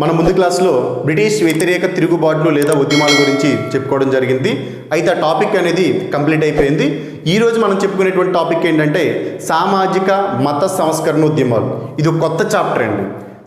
మన ముందు క్లాస్లో బ్రిటిష్ వ్యతిరేక తిరుగుబాట్లు లేదా ఉద్యమాల గురించి చెప్పుకోవడం జరిగింది. అయితే ఆ టాపిక్ అనేది కంప్లీట్ అయిపోయింది. ఈరోజు మనం చెప్పుకునేటువంటి టాపిక్ ఏంటంటే సామాజిక మత సంస్కరణ ఉద్యమాలు. ఇది కొత్త చాప్టర్ అండి.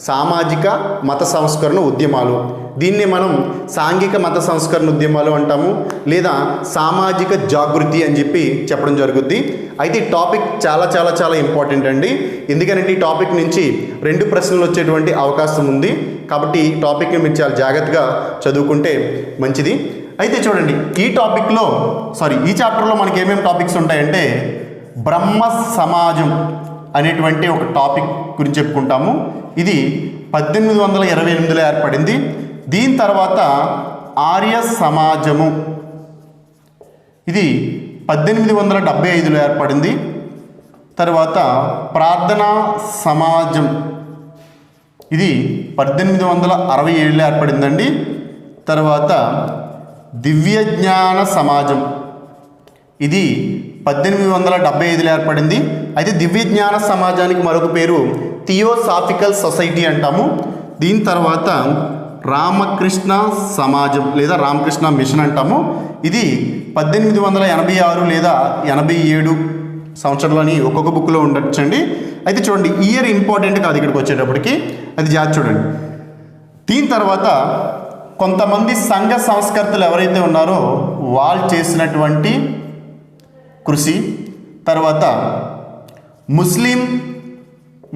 సామాజిక మత సంస్కరణ ఉద్యమాలు. దీన్ని మనం సాంఘిక మత సంస్కరణ ఉద్యమాలు అంటాము లేదా సామాజిక జాగృతి అని చెప్పి చెప్పడం జరుగుద్ది. అయితే ఈ టాపిక్ చాలా చాలా చాలా ఇంపార్టెంట్ అండి. ఎందుకంటే ఈ టాపిక్ నుంచి రెండు ప్రశ్నలు వచ్చేటువంటి అవకాశం ఉంది. కాబట్టి ఈ టాపిక్ని మీరు చాలా జాగ్రత్తగా చదువుకుంటే మంచిది. అయితే చూడండి ఈ టాపిక్లో సారీ ఈ చాప్టర్లో మనకి ఏమేమి టాపిక్స్ ఉంటాయంటే బ్రహ్మ సమాజం. అనేటువంటి ఒక టాపిక్ గురించి చెప్పుకుంటాము. ఇది పద్దెనిమిది వందల ఇరవై ఎనిమిదిలో ఏర్పడింది. దీని తర్వాత ఆర్య సమాజము. ఇది పద్దెనిమిది వందల డెబ్బై ఐదులో ఏర్పడింది. తర్వాత ప్రార్థనా సమాజం. ఇది పద్దెనిమిది వందల అరవై ఏడులో ఏర్పడిందండి. తర్వాత దివ్య జ్ఞాన సమాజం. ఇది పద్దెనిమిది వందల డెబ్బై ఐదులో ఏర్పడింది. అయితే దివ్యజ్ఞాన సమాజానికి మరొక పేరు థియోసాఫికల్ సొసైటీ అంటాము. దీని తర్వాత రామకృష్ణ సమాజం లేదా రామకృష్ణ మిషన్ అంటాము. ఇది పద్దెనిమిది వందల ఎనభై ఆరు లేదా ఎనభై ఏడు సంవత్సరంలోని ఒక్కొక్క బుక్లో ఉండొచ్చండి. అయితే చూడండి ఇయర్ ఇంపార్టెంట్ కాదు ఇక్కడికి వచ్చేటప్పటికి. అది జాగ్రత్త చూడండి. దీని తర్వాత కొంతమంది సంఘ సంస్కర్తలు ఎవరైతే ఉన్నారో వాళ్ళు చేసినటువంటి కృషి. తర్వాత ముస్లిం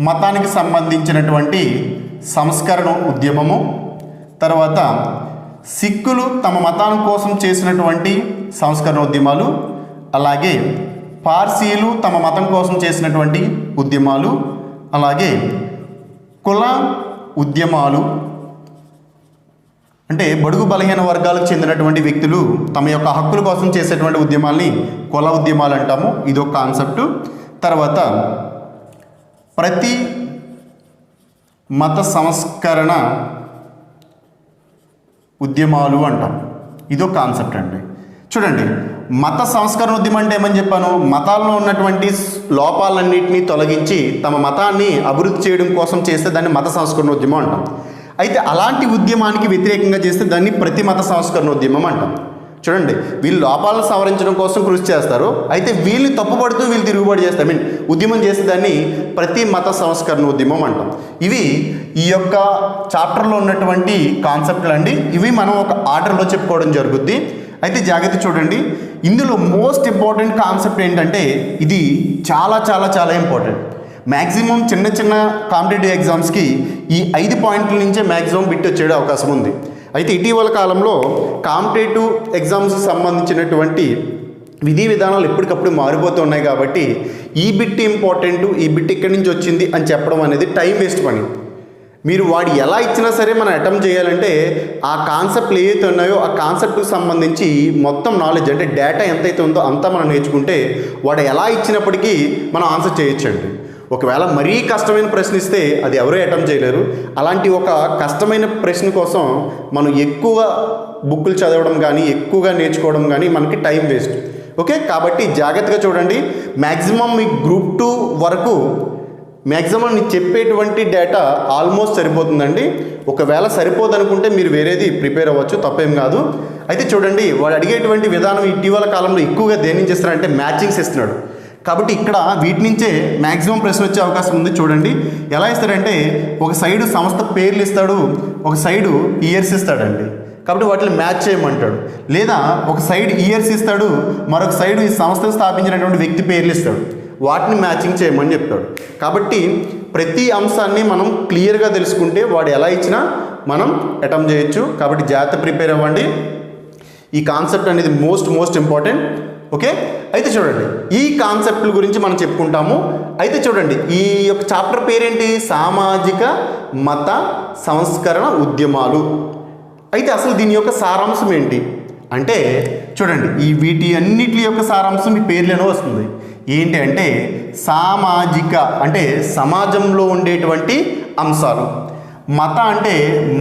మతానికి సంబంధించినటువంటి సంస్కరణ ఉద్యమము. తర్వాత సిక్కులు తమ మతాల కోసం చేసినటువంటి సంస్కరణ ఉద్యమాలు. అలాగే పార్సీలు తమ మతం కోసం చేసినటువంటి ఉద్యమాలు. అలాగే కుల ఉద్యమాలు. అంటే బడుగు బలహీన వర్గాలకు చెందినటువంటి వ్యక్తులు తమ యొక్క హక్కుల కోసం చేసేటువంటి ఉద్యమాల్ని కుల ఉద్యమాలు అంటాము. ఇది ఒక కాన్సెప్టు తర్వాత ప్రతి మత సంస్కరణ ఉద్యమాలు అంటాం. ఇదో కాన్సెప్ట్ అండి. చూడండి మత సంస్కరణ ఉద్యమం అంటే ఏమని చెప్పాను? మతాల్లో ఉన్నటువంటి లోపాలన్నింటినీ తొలగించి తమ మతాన్ని అభివృద్ధి చేయడం కోసం చేస్తే దాన్ని మత సంస్కరణ ఉద్యమం అంటాం. అయితే అలాంటి ఉద్యమానికి వ్యతిరేకంగా చేస్తే దాన్ని ప్రతి మత సంస్కరణ ఉద్యమం అంటాం. చూడండి వీళ్ళు లోపాలను సవరించడం కోసం కృషి చేస్తారు. అయితే వీళ్ళు తప్పుపడుతూ వీళ్ళు తిరుగుబాటు చేస్తారు. ఐ మీన్ ఉద్యమం చేసే దాన్ని ప్రతి మత సంస్కరణ ఉద్యమం అంటాం. ఇవి ఈ యొక్క చాప్టర్లో ఉన్నటువంటి కాన్సెప్ట్లు అండి. ఇవి మనం ఒక ఆర్డర్లో చెప్పుకోవడం జరుగుద్ది. అయితే జాగ్రత్త చూడండి ఇందులో మోస్ట్ ఇంపార్టెంట్ కాన్సెప్ట్ ఏంటంటే ఇది చాలా చాలా చాలా ఇంపార్టెంట్. మ్యాక్సిమం చిన్న చిన్న కాంపిటేటివ్ ఎగ్జామ్స్కి ఈ ఐదు పాయింట్ల నుంచే మ్యాక్సిమం బిట్ వచ్చే అవకాశం ఉంది. అయితే ఇటీవల కాలంలో కాంపిటేటివ్ ఎగ్జామ్స్ సంబంధించినటువంటి విధి విధానాలు ఎప్పటికప్పుడు మారిపోతూ ఉన్నాయి కాబట్టి ఈ బిట్ ఇంపార్టెంట్ ఈ బిట్ ఇక్కడి నుంచి వచ్చింది అని చెప్పడం అనేది టైం వేస్ట్ పని. మీరు వాడు ఎలా ఇచ్చినా సరే మనం అటెంప్ట్ చేయాలంటే ఆ కాన్సెప్ట్లు ఏవైతే ఉన్నాయో ఆ కాన్సెప్ట్కి సంబంధించి మొత్తం నాలెడ్జ్ అంటే డేటా ఎంతైతే ఉందో అంతా మనం నేర్చుకుంటే వాడు ఎలా ఇచ్చినప్పటికీ మనం ఆన్సర్ చేయొచ్చండి. ఒకవేళ మరీ కష్టమైన ప్రశ్న ఇస్తే అది ఎవరూ అటెంప్ట్ చేయలేరు. అలాంటి ఒక కష్టమైన ప్రశ్న కోసం మనం ఎక్కువ బుక్కులు చదవడం కానీ ఎక్కువగా నేర్చుకోవడం కానీ మనకి టైం వేస్ట్. ఓకే? కాబట్టి జాగ్రత్తగా చూడండి. మ్యాక్సిమం మీ గ్రూప్ టూ వరకు మ్యాక్సిమం నేను చెప్పేటువంటి డేటా ఆల్మోస్ట్ సరిపోతుందండి. ఒకవేళ సరిపోదనుకుంటే మీరు వేరేది ప్రిపేర్ అవ్వచ్చు తప్పేం కాదు. అయితే చూడండి వాడు అడిగేటువంటి విధానం ఇటీవల కాలంలో ఎక్కువగా దేని చేస్తారంటే మ్యాచింగ్స్ ఇస్తున్నాడు కాబట్టి ఇక్కడ వీటి నుంచే మ్యాక్సిమం ప్రశ్న వచ్చే అవకాశం ఉంది. చూడండి. ఎలా ఇస్తాడంటే ఒక సైడు సంస్థ పేర్లు ఇస్తాడు ఒక సైడు ఇయర్స్ ఇస్తాడండి. కాబట్టి వాటిని మ్యాచ్ చేయమంటాడు. లేదా ఒక సైడ్ ఇయర్స్ ఇస్తాడు మరొక సైడ్ ఈ సంస్థను స్థాపించినటువంటి వ్యక్తి పేర్లు ఇస్తాడు. వాటిని మ్యాచింగ్ చేయమని చెప్తాడు. కాబట్టి ప్రతి అంశాన్ని మనం క్లియర్గా తెలుసుకుంటే వాడు ఎలా ఇచ్చినా మనం అటెంప్ట్ చేయొచ్చు. కాబట్టి జాగ్రత్త ప్రిపేర్ అవ్వండి. ఈ కాన్సెప్ట్ అనేది మోస్ట్ మోస్ట్ ఇంపార్టెంట్. ఓకే? అయితే చూడండి ఈ కాన్సెప్ట్ల గురించి మనం చెప్పుకుంటాము. అయితే చూడండి ఈ యొక్క చాప్టర్ పేరేంటి? సామాజిక మత సంస్కరణ ఉద్యమాలు. అయితే అసలు దీని యొక్క సారాంశం ఏంటి? అంటే చూడండి ఈ వీటి అన్నిటి యొక్క సారాంశం మీ పేర్లేనో వస్తుంది. ఏంటి అంటే సామాజిక అంటే సమాజంలో ఉండేటువంటి అంశాలు. మత అంటే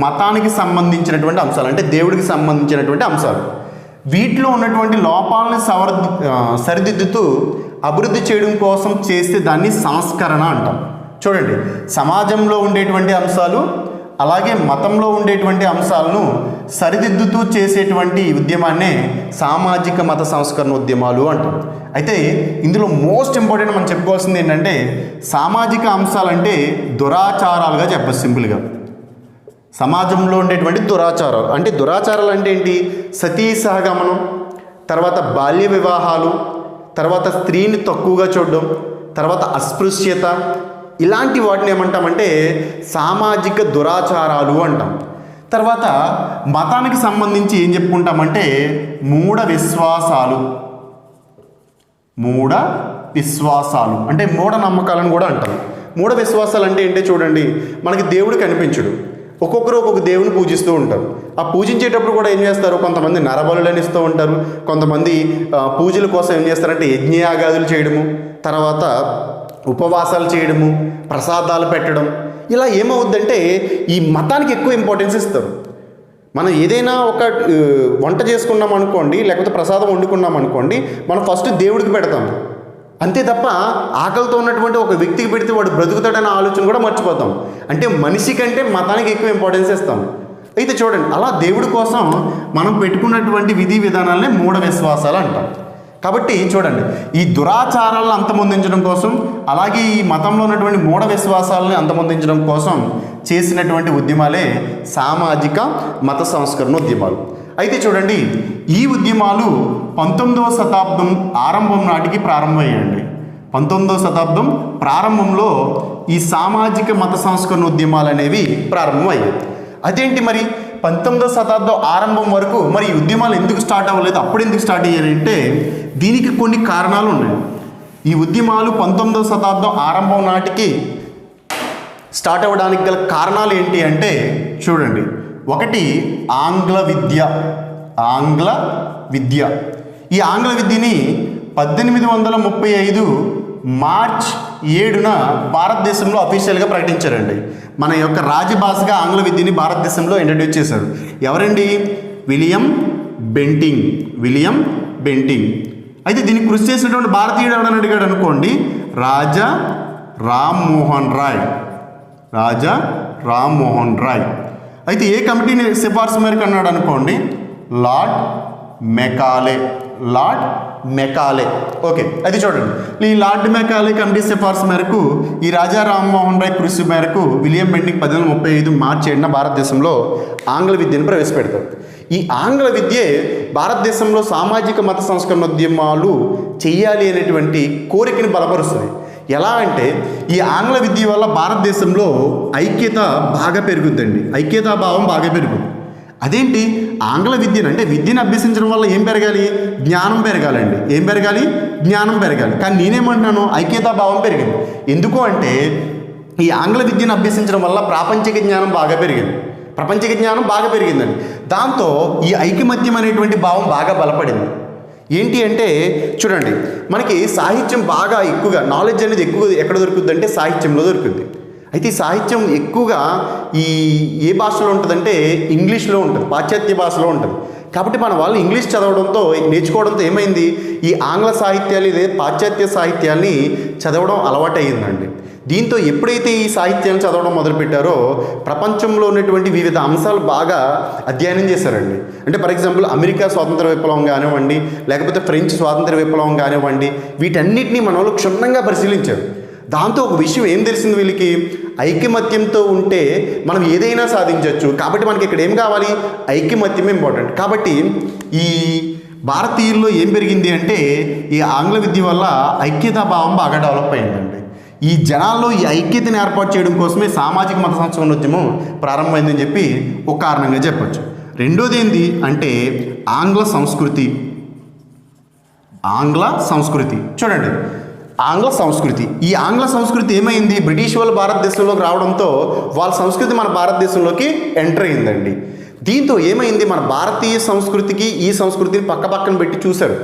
మతానికి సంబంధించినటువంటి అంశాలు అంటే దేవుడికి సంబంధించినటువంటి అంశాలు. వీటిలో ఉన్నటువంటి లోపాలను సవర్ సరిదిద్దుతూ అభివృద్ధి చేయడం కోసం చేస్తే దాన్ని సంస్కరణ అంటాం. చూడండి సమాజంలో ఉండేటువంటి అంశాలు అలాగే మతంలో ఉండేటువంటి అంశాలను సరిదిద్దుతూ చేసేటువంటి ఉద్యమాన్నే సామాజిక మత సంస్కరణ ఉద్యమాలు అంటాం. అయితే ఇందులో మోస్ట్ ఇంపార్టెంట్ మనం చెప్పుకోవాల్సింది ఏంటంటే సామాజిక అంశాలంటే దురాచారాలుగా చెప్పచ్చు సింపుల్గా. సమాజంలో ఉండేటువంటి దురాచారాలు. అంటే దురాచారాలు అంటే ఏంటి? సతీ సహగమనం తర్వాత బాల్య వివాహాలు తర్వాత స్త్రీని తక్కువగా చూడడం తర్వాత అస్పృశ్యత. ఇలాంటి వాటిని ఏమంటామంటే సామాజిక దురాచారాలు అంటాం. తర్వాత మతానికి సంబంధించి ఏం చెప్పుకుంటామంటే మూఢ విశ్వాసాలు. మూఢ విశ్వాసాలు. అంటే మూఢ నమ్మకాలను కూడా అంటారు మూఢ విశ్వాసాలు అంటే ఏంటో చూడండి. మనకి దేవుడు కనిపించడు. ఒక్కొక్కరు ఒక్కొక్క దేవుని పూజిస్తూ ఉంటారు. ఆ పూజించేటప్పుడు కూడా ఏం చేస్తారు? కొంతమంది నరబలులని ఇస్తూ ఉంటారు. కొంతమంది పూజల కోసం ఏం చేస్తారంటే యజ్ఞయాగాదులు చేయడము తర్వాత ఉపవాసాలు చేయడము ప్రసాదాలు పెట్టడం. ఇలా ఏమవుద్దంటే ఈ మతానికి ఎక్కువ ఇంపార్టెన్స్ ఇస్తారు. మనం ఏదైనా ఒక వంట చేసుకున్నాం అనుకోండి లేకపోతే ప్రసాదం వండుకున్నాం అనుకోండి మనం ఫస్ట్ దేవుడికి పెడతాం. అంతే తప్ప ఆకలితో ఉన్నటువంటి ఒక వ్యక్తికి పెడితే వాడు బ్రతుకుతాడనే ఆలోచన కూడా మర్చిపోతాం. అంటే మనిషి కంటే మతానికి ఎక్కువ ఇంపార్టెన్స్ ఇస్తాం. అయితే చూడండి అలా దేవుడి కోసం మనం పెట్టుకున్నటువంటి విధి విధానాలనే మూఢ విశ్వాసాలు అంటాం. కాబట్టి చూడండి ఈ దురాచారాలను అంతమొందించడం కోసం అలాగే ఈ మతంలో ఉన్నటువంటి మూఢ విశ్వాసాలని అంతమొందించడం కోసం చేసినటువంటి ఉద్యమాలే సామాజిక మత సంస్కరణ ఉద్యమాలు. అయితే చూడండి ఈ ఉద్యమాలు పంతొమ్మిదవ శతాబ్దం ఆరంభం నాటికి ప్రారంభమయ్యాయండి. పంతొమ్మిదవ శతాబ్దం ప్రారంభంలో ఈ సామాజిక మత సంస్కరణ ఉద్యమాలు అనేవి ప్రారంభమయ్యాయి. అదేంటి మరి? పంతొమ్మిదవ శతాబ్దం ఆరంభం వరకు మరి ఉద్యమాలు ఎందుకు స్టార్ట్ అవ్వలేదు? అప్పుడు ఎందుకు స్టార్ట్ అయ్యాయంటే దీనికి కొన్ని కారణాలు ఉన్నాయి. ఈ ఉద్యమాలు పంతొమ్మిదవ శతాబ్దం ఆరంభం నాటికి స్టార్ట్ అవ్వడానికి గల కారణాలు ఏంటి అంటే చూడండి. ఒకటి ఆంగ్ల విద్య. ఆంగ్ల విద్య. ఈ ఆంగ్ల విద్యని పద్దెనిమిది వందల ముప్పై ఐదు మార్చ్ ఏడున భారతదేశంలో అఫీషియల్గా ప్రకటించారండి. మన యొక్క రాజభాషగా ఆంగ్ల విద్యని భారతదేశంలో ఇంట్రడ్యూస్ చేశారు. ఎవరండి? William Bentinck. William Bentinck. అయితే దీనికి కృషి చేసినటువంటి భారతీయుడు ఎవడని అడిగాడు అనుకోండి. రాజా రామ్మోహన్ రాయ్. రాజా రామ్మోహన్ రాయ్. అయితే ఏ కమిటీని సిఫార్సు మేరకు అన్నాడు అనుకోండి? Lord Macaulay. Lord Macaulay. Okay అది చూడండి. ఈ లార్డ్ మెకాలే కమిటీ సిఫార్సు మేరకు ఈ రాజా రామ్మోహన్ రాయ్ కృషి మేరకు విలియం బెండింగ్ పద్దెనిమిది ముప్పై ఐదు మార్చి ఏడున భారతదేశంలో ఆంగ్ల విద్యను ప్రవేశపెడతారు. ఈ ఆంగ్ల విద్యే భారతదేశంలో సామాజిక మత సంస్కరణ ఉద్యమాలు చేయాలి అనేటువంటి కోరికను బలపరుస్తుంది. ఎలా అంటే ఈ ఆంగ్ల విద్య వల్ల భారతదేశంలో ఐక్యత బాగా పెరుగుద్దండి. ఐక్యతాభావం బాగా పెరుగుద్ది. అదేంటి? ఆంగ్ల విద్యను అంటే విద్యను అభ్యసించడం వల్ల ఏం పెరగాలి? జ్ఞానం పెరగాలండి. ఏం పెరగాలి? జ్ఞానం పెరగాలి. కానీ నేనేమంటున్నాను? ఐక్యతాభావం పెరిగింది. ఎందుకు అంటే ఈ ఆంగ్ల విద్యను అభ్యసించడం వల్ల ప్రాపంచిక జ్ఞానం బాగా పెరిగింది. ప్రపంచిక జ్ఞానం బాగా పెరిగిందండి. దాంతో ఈ ఐకమత్యం అనేటువంటి భావం బాగా బలపడింది. ఏంటి అంటే చూడండి మనకి సాహిత్యం బాగా ఎక్కువగా నాలెడ్జ్ అనేది ఎక్కువ ఎక్కడ దొరుకుతుంది అంటే సాహిత్యంలో దొరుకుతుంది. అయితే ఈ సాహిత్యం ఎక్కువగా ఈ ఏ భాషలో ఉంటుందంటే ఇంగ్లీష్లో ఉంటుంది పాశ్చాత్య భాషలో ఉంటుంది. కాబట్టి మన వాళ్ళు ఇంగ్లీష్ చదవడంతో నేర్చుకోవడంతో ఏమైంది? ఈ ఆంగ్ల సాహిత్యాలు ఇదే పాశ్చాత్య సాహిత్యాన్ని చదవడం అలవాటయ్యిందండి దీంతో ఎప్పుడైతే ఈ సాహిత్యాన్ని చదవడం మొదలుపెట్టారో ప్రపంచంలో ఉన్నటువంటి వివిధ అంశాలు బాగా అధ్యయనం చేశారండి. అంటే ఫర్ ఎగ్జాంపుల్ అమెరికా స్వాతంత్ర విప్లవం కానివ్వండి లేకపోతే ఫ్రెంచ్ స్వాతంత్ర విప్లవం కానివ్వండి వీటన్నిటిని మన వాళ్ళు క్షుణ్ణంగా పరిశీలించారు. దాంతో ఒక విషయం ఏం తెలిసింది వీళ్ళకి? ఐకమత్యంతో ఉంటే మనం ఏదైనా సాధించవచ్చు కాబట్టి మనకి ఇక్కడ ఏం కావాలి? ఐక్యమత్యం ఇంపార్టెంట్ కాబట్టి ఈ భారతీయుల్లో ఏం పెరిగింది అంటే ఈ ఆంగ్ల విద్య వల్ల ఐక్యతా భావం బాగా డెవలప్ అయిందండి. ఈ జనాల్లో ఈ ఐక్యతను ఏర్పాటు చేయడం కోసమే సామాజిక మత సంస్కరణ ఉద్యమం ప్రారంభమైందని చెప్పి ఒక కారణంగా చెప్పచ్చు. రెండోది ఏంది అంటే ఆంగ్ల సంస్కృతి. ఆంగ్ల సంస్కృతి. చూడండి. ఆంగ్ల సంస్కృతి. ఈ ఆంగ్ల సంస్కృతి ఏమైంది? బ్రిటిష్ వాళ్ళు భారతదేశంలోకి రావడంతో వాళ్ళ సంస్కృతి మన భారతదేశంలోకి ఎంటర్ అయిందండి. దీంతో ఏమైంది? మన భారతీయ సంస్కృతికి ఈ సంస్కృతిని పక్క పక్కన పెట్టి చూశారు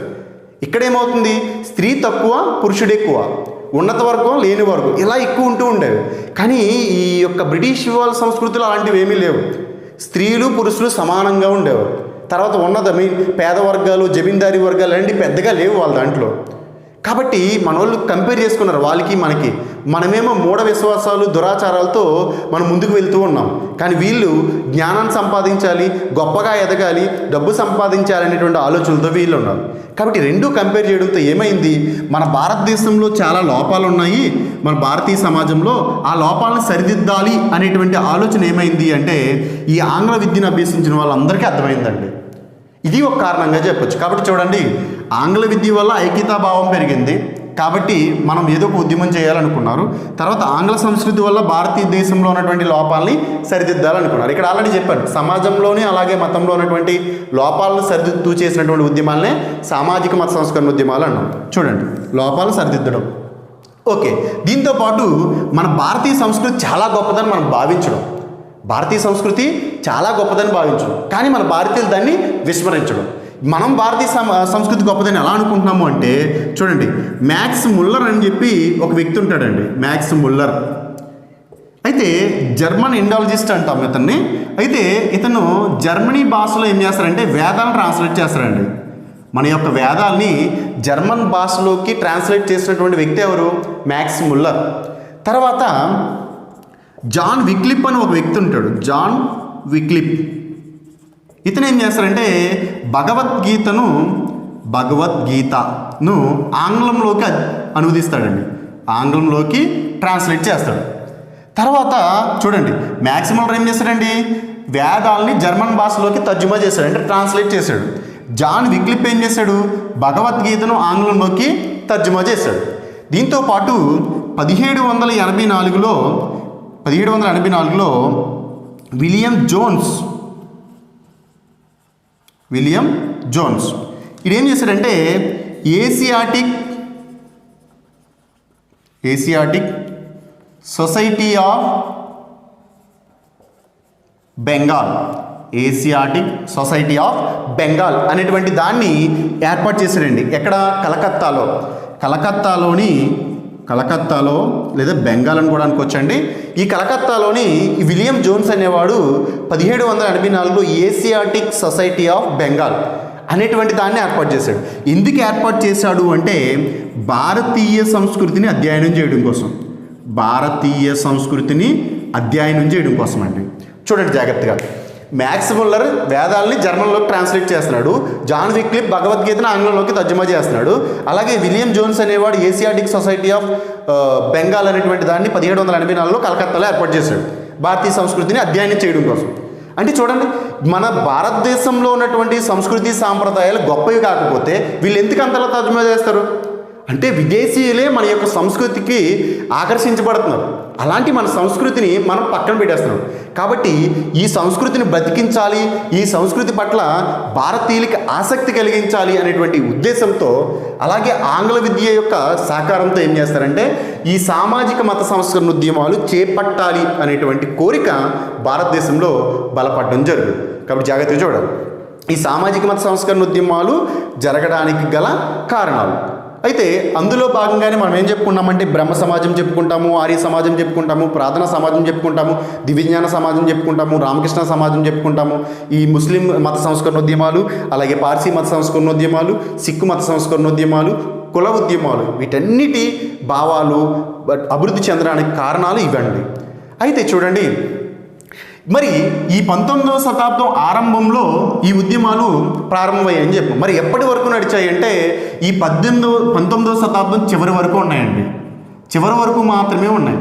ఇక్కడ ఏమవుతుంది స్త్రీ తక్కువ పురుషుడు ఎక్కువ. ఉన్నత వర్గం లేని వర్గం ఇలా ఎక్కువ ఉంటూ ఉండేవి. కానీ ఈ యొక్క బ్రిటిష్ వాళ్ళ సంస్కృతిలో అలాంటివి ఏమీ లేవు. స్త్రీలు పురుషులు సమానంగా ఉండేవారు. తర్వాత ఉన్నత మీ పేద వర్గాలు జమీందారీ వర్గాలు అలాంటివి పెద్దగా లేవు వాళ్ళ దాంట్లో. కాబట్టి మన వాళ్ళు కంపేర్ చేసుకున్నారు వాళ్ళకి మనకి. మనమేమో మూఢ విశ్వాసాలు దురాచారాలతో మనం ముందుకు వెళ్తూ ఉన్నాం. కానీ వీళ్ళు జ్ఞానాన్ని సంపాదించాలి గొప్పగా ఎదగాలి డబ్బు సంపాదించాలి అనేటువంటి ఆలోచనలతో వీళ్ళు ఉన్నారు. కాబట్టి రెండు కంపేర్ చేయడంతో ఏమైంది? మన భారతదేశంలో చాలా లోపాలు ఉన్నాయి. మన భారతీయ సమాజంలో ఆ లోపాలను సరిదిద్దాలి అనేటువంటి ఆలోచన ఏమైంది అంటే ఈ ఆంగ్ల విద్యను అభ్యసించిన వాళ్ళందరికీ అర్థమైందండి. ఇది ఒక కారణంగా చెప్పొచ్చు. కాబట్టి చూడండి ఆంగ్ల విద్య వల్ల ఐక్యతాభావం పెరిగింది. కాబట్టి మనం ఏదో ఒక ఉద్యమం చేయాలనుకున్నారు. తర్వాత ఆంగ్ల సంస్కృతి వల్ల భారతదేశంలో ఉన్నటువంటి లోపాలని సరిదిద్దాలనుకున్నారు. ఇక్కడ ఆల్రెడీ చెప్పాను సమాజంలోనే అలాగే మతంలో ఉన్నటువంటి లోపాలను సరిదిద్దు చేసినటువంటి ఉద్యమాలనే సామాజిక మత సంస్కరణ ఉద్యమాలు అన్నాం. చూడండి లోపాలు సరిదిద్దడం. ఓకే దీంతో పాటు మన భారతీయ సంస్కృతి చాలా గొప్పదని మనం భావించడం. భారతీయ సంస్కృతి చాలా గొప్పదని భావించడం. కానీ మన భారతీయులు దాన్ని విస్మరించడం. మనం భారతీయ సంస్కృతి గొప్పదని ఎలా అనుకుంటున్నాము అంటే చూడండి మ్యాక్స్ ముల్లర్ అని చెప్పి ఒక వ్యక్తి ఉంటాడండి మ్యాక్స్ ముల్లర్. అయితే జర్మన్ ఇండాలజిస్ట్ అంటాం ఇతన్ని. అయితే ఇతను జర్మనీ భాషలో ఏం చేస్తారంటే వేదాలను ట్రాన్స్లేట్ చేస్తారండి. మన యొక్క వేదాల్ని జర్మన్ భాషలోకి ట్రాన్స్లేట్ చేసినటువంటి వ్యక్తి ఎవరు? Max Muller. తర్వాత జాన్ విక్లిప్ అని ఒక వ్యక్తి ఉంటాడు జాన్ విక్లిప్. ఇతను ఏం చేస్తారంటే భగవద్గీతను భగవద్గీతను ఆంగ్లంలోకి అనువదిస్తాడండి. ఆంగ్లంలోకి ట్రాన్స్లేట్ చేస్తాడు. తర్వాత చూడండి మ్యాక్సిమం ఏం చేస్తాడండి? వేదాలని జర్మన్ భాషలోకి తర్జుమా చేశాడు అంటే ట్రాన్స్లేట్ చేశాడు జాన్ విక్లిప్ ఏం చేశాడు భగవద్గీతను ఆంగ్లంలోకి తర్జుమా చేశాడు దీంతో పాటు పదిహేడు వందల ఎనభై నాలుగులో పదిహేడు వందల ఎనభై నాలుగులో విలియం జోన్స్ విలియం జోన్స్. ఇదేం చేశాడంటే Asiatic Asiatic society of Bengal. Asiatic society of Bengal అనేటువంటి దాన్ని ఏర్పాటు చేశారండి ఎక్కడ? కలకత్తాలో. కలకత్తాలోని కలకత్తాలో లేదా బెంగాల్ అని కూడా అనుకోవచ్చండి ఈ కలకత్తాలోని ఈ విలియం జోన్స్ అనేవాడు పదిహేడు వందల ఎనభై నాలుగులో ఏసియాటిక్ సొసైటీ ఆఫ్ బెంగాల్ అనేటువంటి దాన్ని ఏర్పాటు చేశాడు. ఎందుకు ఏర్పాటు చేశాడు అంటే భారతీయ సంస్కృతిని అధ్యయనం చేయడం కోసం. భారతీయ సంస్కృతిని అధ్యయనం చేయడం కోసం అండి చూడండి జాగ్రత్తగా. మ్యాక్స్ ముల్లర్ వేదాలని జర్మన్లోకి ట్రాన్స్లేట్ చేస్తున్నాడు. జాన్ విక్లిప్ భగవద్గీతను ఆంగ్లంలోకి తర్జుమా చేస్తున్నాడు. అలాగే విలియం జోన్స్ అనేవాడు ఏసియాటిక్ సొసైటీ ఆఫ్ బెంగాల్ అనేటువంటి దాన్ని పదిహేడు వందల ఎనభై నాలుగులో కలకత్తాలో ఏర్పాటు చేశాడు. భారతీయ సంస్కృతిని అధ్యయనం చేయడం కోసం. అంటే చూడండి మన భారతదేశంలో ఉన్నటువంటి సంస్కృతి సాంప్రదాయాలు గొప్పవి కాకపోతే వీళ్ళు ఎందుకు అంతలా తర్జుమా చేస్తారు? అంటే విదేశీయులే మన యొక్క సంస్కృతికి ఆకర్షించబడుతున్నారు. అలాంటి మన సంస్కృతిని మనం పక్కన పెట్టేస్తున్నాం. కాబట్టి ఈ సంస్కృతిని బ్రతికించాలి ఈ సంస్కృతి పట్ల భారతీయులకి ఆసక్తి కలిగించాలి అనేటువంటి ఉద్దేశంతో అలాగే ఆంగ్ల విద్య యొక్క సహకారంతో ఏం చేస్తారంటే ఈ సామాజిక మత సంస్కరణ ఉద్యమాలు చేపట్టాలి అనేటువంటి కోరిక భారతదేశంలో బలపడడం జరుగుతుంది. కాబట్టి జాగ్రత్తగా చూడాలి ఈ సామాజిక మత సంస్కరణ ఉద్యమాలు జరగడానికి గల కారణాలు. అయితే అందులో భాగంగానే మనం ఏం చెప్పుకున్నామంటే బ్రహ్మ సమాజం చెప్పుకుంటాము ఆర్య సమాజం చెప్పుకుంటాము ప్రార్థన సమాజం చెప్పుకుంటాము దివ్యజ్ఞాన సమాజం చెప్పుకుంటాము రామకృష్ణ సమాజం చెప్పుకుంటాము ఈ ముస్లిం మత సంస్కరణోద్యమాలు అలాగే పార్సీ మత సంస్కరణోద్యమాలు సిక్కు మత సంస్కరణోద్యమాలు కుల ఉద్యమాలు వీటన్నిటి భావాలు అభివృద్ధి చెందడానికి కారణాలు ఇవ్వండి అయితే చూడండి మరి ఈ పంతొమ్మిదవ శతాబ్దం ఆరంభంలో ఈ ఉద్యమాలు ప్రారంభమయ్యాయని చెప్పు. మరి ఎప్పటి వరకు నడిచాయి అంటే ఈ పద్దెనిమిదవ పంతొమ్మిదవ శతాబ్దం చివరి వరకు ఉన్నాయండి. చివరి వరకు మాత్రమే ఉన్నాయి.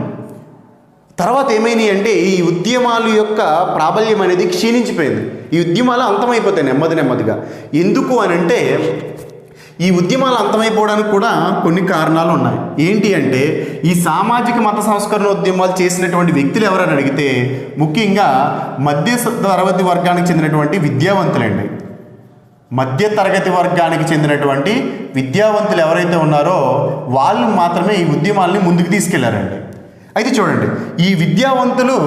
తర్వాత ఏమైనాయి అంటే ఈ ఉద్యమాల యొక్క ప్రాబల్యం అనేది క్షీణించిపోయింది. ఈ ఉద్యమాలు అంతమైపోతాయి నెమ్మది నెమ్మదిగా. ఎందుకు అని అంటే ఈ ఉద్యమాలు అంతమైపోవడానికి కూడా కొన్ని కారణాలు ఉన్నాయి. ఏంటి అంటే ఈ సామాజిక మత సంస్కరణ ఉద్యమాలు చేసినటువంటి వ్యక్తులు ఎవరని అడిగితే ముఖ్యంగా మధ్య తరగతి వర్గానికి చెందినటువంటి విద్యావంతులండి. మధ్య తరగతి వర్గానికి చెందినటువంటి విద్యావంతులు ఎవరైతే ఉన్నారో వాళ్ళు మాత్రమే ఈ ఉద్యమాల్ని ముందుకు తీసుకెళ్ళారండి. అయితే చూడండి ఈ విద్యావంతులు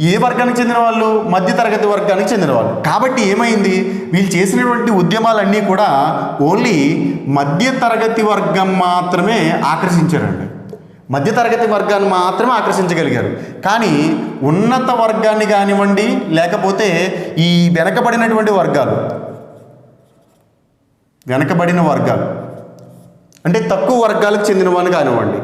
ఏ వర్గానికి చెందిన వాళ్ళు? మధ్య తరగతి వర్గానికి చెందిన వాళ్ళు. కాబట్టి ఏమైంది? వీళ్ళు చేసినటువంటి ఉద్యమాలన్నీ కూడా ఓన్లీ మధ్య తరగతి వర్గం మాత్రమే ఆకర్షించారండి. మధ్య తరగతి వర్గాన్ని మాత్రమే ఆకర్షించగలిగారు. కానీ ఉన్నత వర్గాన్ని కానివ్వండి లేకపోతే ఈ వెనకబడినటువంటి వర్గాలు వెనకబడిన వర్గాలు అంటే తక్కువ వర్గాలకు చెందినవాని కానివ్వండి.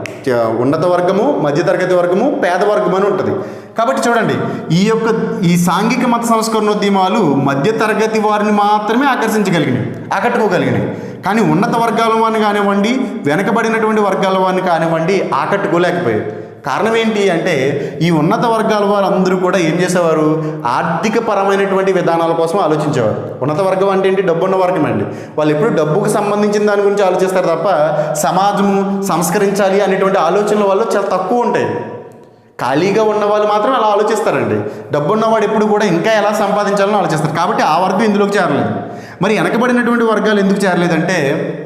ఉన్నత వర్గము మధ్యతరగతి వర్గము పేద వర్గం అని ఉంటుంది. కాబట్టి చూడండి ఈ యొక్క ఈ సాంఘిక మత సంస్కరణోద్యమాలు మధ్యతరగతి వారిని మాత్రమే ఆకర్షించగలిగినాయి ఆకట్టుకోగలిగినాయి. కానీ ఉన్నత వర్గాల వారిని కానివ్వండి వెనకబడినటువంటి వర్గాల వారిని కానివ్వండి ఆకట్టుకోలేకపోయాయి. కారణం ఏంటి అంటే ఈ ఉన్నత వర్గాల వారు అందరూ కూడా ఏం చేసేవారు? ఆర్థిక పరమైనటువంటి విధానాల కోసం ఆలోచించేవారు. ఉన్నత వర్గం అంటే ఏంటి? డబ్బున్న వర్గం అండి. వాళ్ళు ఎప్పుడు డబ్బుకు సంబంధించిన దాని గురించి ఆలోచిస్తారు తప్ప సమాజము సంస్కరించాలి అనేటువంటి ఆలోచనలు వాళ్ళు చాలా తక్కువ ఉంటాయి. ఖాళీగా ఉన్న వాళ్ళు మాత్రం అలా ఆలోచిస్తారండి. డబ్బు ఉన్నవాడు ఎప్పుడు కూడా ఇంకా ఎలా సంపాదించాలని ఆలోచిస్తారు. కాబట్టి ఆ వర్గం ఇందులోకి చేరలేదు. మరి వెనకబడినటువంటి వర్గాలు ఎందుకు చేరలేదంటే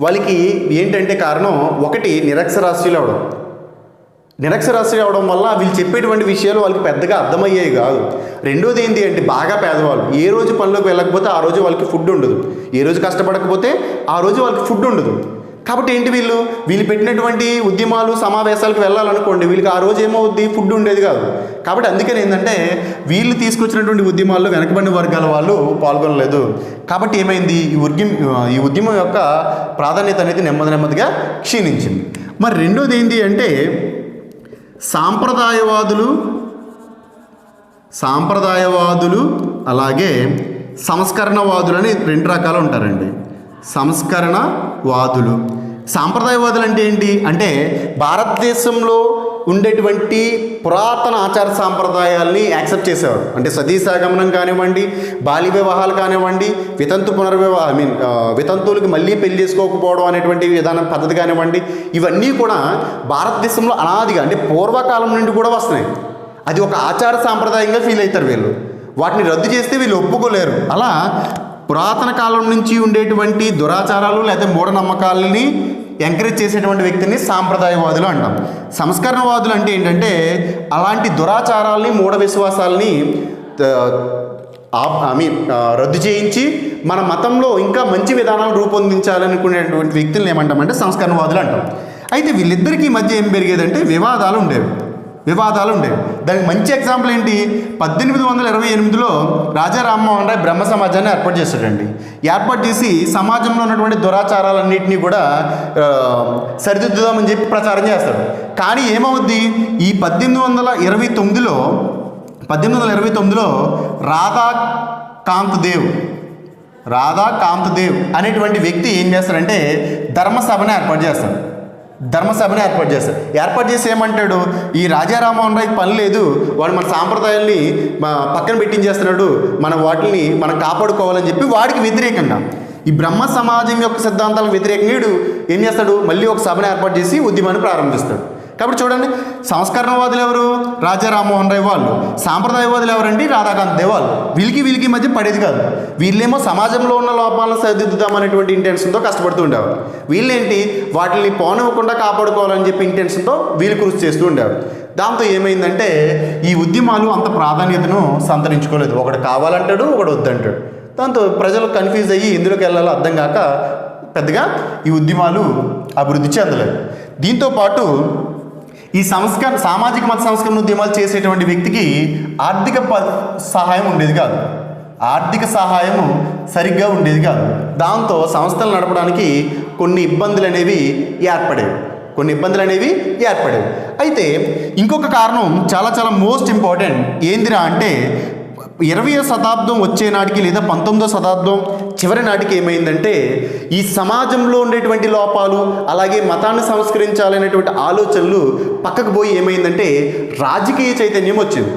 వాళ్ళకి ఏంటంటే కారణం ఒకటి నిరక్షరాస్యులు అవడం. నిరక్షరాస్యులు అవడం వల్ల వీళ్ళు చెప్పేటువంటి విషయాలు వాళ్ళకి పెద్దగా అర్థమయ్యేవి కాదు. రెండోది ఏంటి అంటే బాగా పేదవాళ్ళు. ఏ రోజు పనిలోకి వెళ్ళకపోతే ఆ రోజు వాళ్ళకి ఫుడ్ ఉండదు. ఏ రోజు కష్టపడకపోతే ఆ రోజు వాళ్ళకి ఫుడ్ ఉండదు. కాబట్టి ఏంటి వీళ్ళు? వీళ్ళు పెట్టినటువంటి ఉద్యమాలు సమావేశాలకు వెళ్ళాలనుకోండి వీళ్ళకి ఆ రోజు ఏమవుద్ది? ఫుడ్ ఉండేది కాదు. కాబట్టి అందుకని ఏంటంటే వీళ్ళు తీసుకొచ్చినటువంటి ఉద్యమాల్లో వెనకబడిన వర్గాల వాళ్ళు పాల్గొనలేదు. కాబట్టి ఏమైంది? ఈ ఉద్యమం ఈ ఉద్యమం యొక్క ప్రాధాన్యత అనేది నెమ్మది నెమ్మదిగా క్షీణించింది. మరి రెండోది ఏంటి అంటే సాంప్రదాయవాదులు సాంప్రదాయవాదులు అలాగే సంస్కరణవాదులు అని రెండు రకాలు ఉంటారండి. సంస్కరణవాదులు సాంప్రదాయవాదులు అంటే ఏంటి? అంటే భారతదేశంలో ఉండేటువంటి పురాతన ఆచార సాంప్రదాయాల్ని యాక్సెప్ట్ చేసేవారు అంటే సతీసాగమనం కానివ్వండి బాల్య వివాహాలు కానివ్వండి వితంతు పునర్వివాహ ఐ మీన్ వితంతువులకి మళ్ళీ పెళ్ళి చేసుకోకపోవడం అనేటువంటి విధానం పద్ధతి కానివ్వండి ఇవన్నీ కూడా భారతదేశంలో అనాదిగా అంటే పూర్వకాలం నుండి కూడా వస్తున్నాయి. అది ఒక ఆచార సాంప్రదాయంగా ఫీల్ అవుతారు వీళ్ళు. వాటిని రద్దు చేస్తే వీళ్ళు ఒప్పుకోలేరు. అలా పురాతన కాలం నుంచి ఉండేటువంటి దురాచారాలు లేదా మూఢనమ్మకాలని ఎంకరేజ్ చేసేటువంటి వ్యక్తిని సాంప్రదాయవాదులు అంటాం. సంస్కరణవాదులు అంటే ఏంటంటే అలాంటి దురాచారాల్ని మూఢ విశ్వాసాలని ఐ మీన్ రద్దు చేయించి మన మతంలో ఇంకా మంచి విధానాలు రూపొందించాలనుకునేటువంటి వ్యక్తులను ఏమంటామంటే సంస్కరణవాదులు అంటాం. అయితే వీళ్ళిద్దరికీ మధ్య ఏం పెరిగేదంటే వివాదాలు ఉండేవి. వివాదాలు ఉండేవి దానికి మంచి ఎగ్జాంపుల్ ఏంటి? పద్దెనిమిది వందల ఇరవై ఎనిమిదిలో రాజా రామ్మోహన్ రాయ్ బ్రహ్మ సమాజాన్ని ఏర్పాటు చేశాడండి. ఏర్పాటు చేసి సమాజంలో ఉన్నటువంటి దురాచారాలన్నింటినీ కూడా సరిదిద్దుదామని చెప్పి ప్రచారం చేస్తాడు. కానీ ఏమవుద్ది? ఈ పద్దెనిమిది వందల ఇరవై తొమ్మిదిలో పద్దెనిమిది వందల ఇరవై తొమ్మిదిలో రాధా కాంతదేవ్ రాధా కాంతదేవ్ అనేటువంటి వ్యక్తి ఏం చేస్తాడంటే ధర్మసభను ఏర్పాటు చేస్తాడు. ధర్మసభను ఏర్పాటు చేస్తాడు ఏర్పాటు చేసి ఏమంటాడు? ఈ రాజారామోహన్ రాయ్ పని లేదు. వాడు మన సాంప్రదాయాల్ని పక్కన పెట్టించేస్తున్నాడు. మన వాటిని మనం కాపాడుకోవాలని చెప్పి వాడికి వ్యతిరేకంగా. ఈ బ్రహ్మ సమాజం యొక్క సిద్ధాంతాలకు వ్యతిరేకంగా ఏం చేస్తాడు? మళ్ళీ ఒక సభను ఏర్పాటు చేసి ఉద్యమాన్ని ప్రారంభిస్తాడు. కాబట్టి చూడండి సంస్కరణవాదులు ఎవరు? రాజా రామ్మోహన్ రాయ్ వాళ్ళు. సాంప్రదాయవాదులు ఎవరండి? రాధాకాంత్ దేవ్ వాళ్ళు. వీళ్ళకి వీళ్ళకి మధ్య పడేది కాదు. వీళ్ళేమో సమాజంలో ఉన్న లోపాలను సరిదిద్దుదామనేటువంటి ఇంటెన్షన్తో కష్టపడుతూ ఉండేవారు. వీళ్ళేంటి? వాటిని పోనివ్వకుండా కాపాడుకోవాలని చెప్పి ఇంటెన్షన్తో వీళ్ళు కృషి చేస్తూ ఉండేవారు. దాంతో ఏమైందంటే ఈ ఉద్యమాలు అంత ప్రాధాన్యతను సంతరించుకోలేదు. ఒకడు కావాలంటాడు ఒకడు వద్దంటాడు. దాంతో ప్రజలు కన్ఫ్యూజ్ అయ్యి ఎందులోకి వెళ్ళాలో అర్థం కాక పెద్దగా ఈ ఉద్యమాలు అభివృద్ధి చెందలేదు. దీంతో పాటు ఈ సంస్కరణ సామాజిక మత సంస్కరణ ఉద్యమాలు చేసేటువంటి వ్యక్తికి ఆర్థిక ప సహాయం ఉండేది కాదు. ఆర్థిక సహాయము సరిగ్గా ఉండేది కాదు. దాంతో సంస్థలు నడపడానికి కొన్ని ఇబ్బందులు అనేవి ఏర్పడేవి. కొన్ని ఇబ్బందులు అనేవి ఏర్పడేవి. అయితే ఇంకొక కారణం చాలా చాలా మోస్ట్ ఇంపార్టెంట్ ఏందిరా అంటే ఇరవయో శతాబ్దం వచ్చే నాటికి లేదా పంతొమ్మిదో శతాబ్దం చివరి నాటికి ఏమైందంటే ఈ సమాజంలో ఉండేటువంటి లోపాలు అలాగే మతాన్ని సంస్కరించాలనేటువంటి ఆలోచనలు పక్కకు పోయి ఏమైందంటే రాజకీయ చైతన్యం వచ్చింది.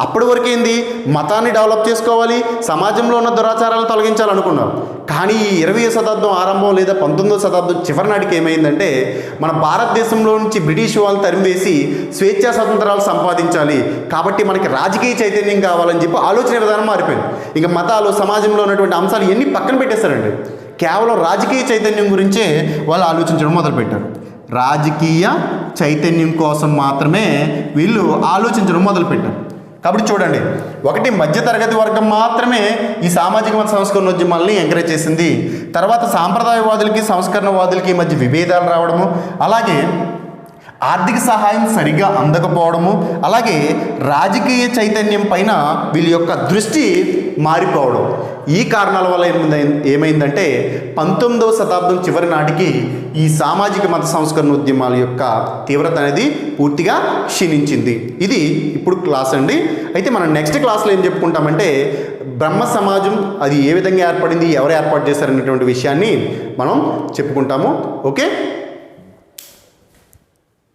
అప్పటి వరకు ఏంది? మతాన్ని డెవలప్ చేసుకోవాలి సమాజంలో ఉన్న దురాచారాలను తొలగించాలనుకున్నారు. కానీ ఈ ఇరవై శతాబ్దం ఆరంభం లేదా పంతొమ్మిదో శతాబ్దం చివరి నాటికి ఏమైందంటే మన భారతదేశంలో నుంచి బ్రిటిష్ వాళ్ళు తరిమివేసి స్వేచ్ఛా స్వతంత్రాలు సంపాదించాలి. కాబట్టి మనకి రాజకీయ చైతన్యం కావాలని చెప్పి ఆలోచన విధానం మారిపోయింది. ఇంకా మతాలు సమాజంలో ఉన్నటువంటి అంశాలు ఎన్ని పక్కన పెట్టేశారండి. కేవలం రాజకీయ చైతన్యం గురించే వాళ్ళు ఆలోచించడం మొదలుపెట్టారు. రాజకీయ చైతన్యం కోసం మాత్రమే వీళ్ళు ఆలోచించడం మొదలుపెట్టారు. కాబట్టి చూడండి ఒకటి మధ్యతరగతి వర్గం మాత్రమే ఈ సామాజిక మత సంస్కరణోద్యమాలని ఎంకరేజ్ చేసింది. తర్వాత సాంప్రదాయవాదులకి సంస్కరణవాదులకి మధ్య విభేదాలు రావడము అలాగే ఆర్థిక సహాయం సరిగ్గా అందకపోవడము అలాగే రాజకీయ చైతన్యం పైన వీళ్ళ యొక్క దృష్టి మారిపోవడం. ఈ కారణాల వల్ల ఏమైంది ఏమైందంటే పంతొమ్మిదవ శతాబ్దం చివరి నాటికి ఈ సామాజిక మత సంస్కరణ ఉద్యమాల యొక్క తీవ్రత అనేది పూర్తిగా క్షీణించింది. ఇది ఇప్పుడు క్లాస్ అండి. అయితే మనం నెక్స్ట్ క్లాస్లో ఏం చెప్పుకుంటామంటే బ్రహ్మ సమాజం అది ఏ విధంగా ఏర్పడింది ఎవరు ఏర్పాటు చేశారనేటువంటి విషయాన్ని మనం చెప్పుకుంటాము. ఓకే?